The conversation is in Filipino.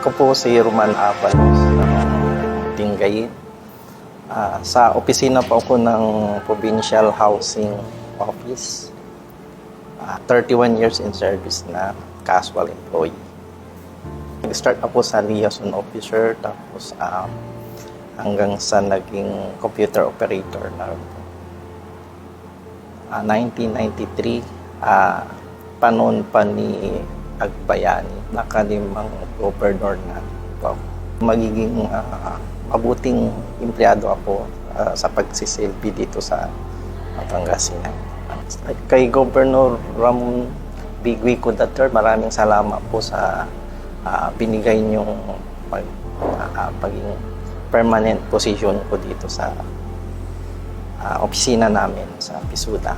Ako po si Roman Avalos ng Tingayin. Ah, sa opisina po ako ng Provincial Housing Office. Ah, 31 years in service na casual employee. Nag-start ako sa liaison officer tapos ah, hanggang sa naging computer operator na Ah, 1993 ah panon pa ni Agbayani nakalimang governor na po. magiging ah, mabuting empleyado ako ah, sa pagsisilbi dito sa Pangasinan. Kay Governor Ramon Bigwico III, maraming salamat po sa ah, binigay niyong pag, ah, paging permanent position ko dito sa ah, opisina namin sa Pisuda.